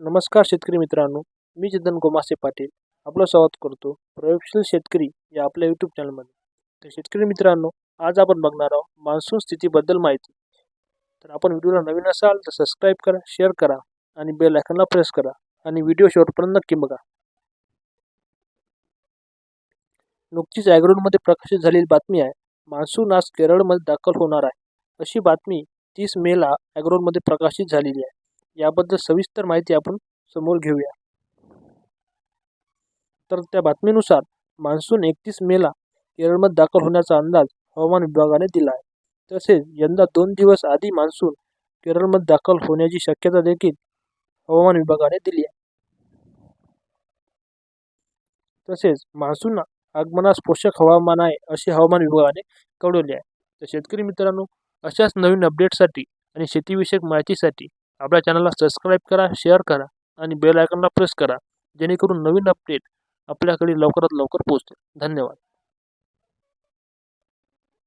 नमस्कार शेतकरी मित्रांनो मी चेतन गोमासे पाटील. आपलं स्वागत करतो प्रयोगशील शेतकरी या आपल्या यूट्यूब चॅनलमध्ये तर शेतकरी मित्रांनो आज आपण बघणार आहोत मान्सून स्थितीबद्दल माहिती. तर आपण व्हिडिओला नवीन असाल तर सबस्क्राईब करा शेअर करा आणि बेल आयकनला प्रेस करा आणि व्हिडिओ शेवटपर्यंत नक्की बघा. नुकतीच ॲग्रोनमध्ये प्रकाशित झालेली बातमी आहे मान्सून आज केरळमध्ये दाखल होणार आहे. अशी बातमी तीस मेला ॲग्रोनमध्ये प्रकाशित झालेली आहे. याबद्दल सविस्तर माहिती आपण समोर घेऊया. तर त्या बातमीनुसार मान्सून एकतीस मेला केरळमध्ये दाखल होण्याचा अंदाज हवामान विभागाने दिला आहे. तसेच यंदा दोन दिवस आधी मान्सून केरळमध्ये दाखल होण्याची शक्यता देखील हवामान विभागाने दिली आहे. तसेच मान्सून आगमनास पोषक हवामान आहे असे हवामान विभागाने कळवले आहे. तर शेतकरी मित्रांनो अशाच नवीन अपडेटसाठी आणि शेतीविषयक माहितीसाठी आपल्या चॅनलला सबस्क्राईब करा शेअर करा आणि बेल आयकॉनला प्रेस करा जेणेकरून नवीन अपडेट आपल्याकडे लवकरात लवकर पोहोचतील. धन्यवाद.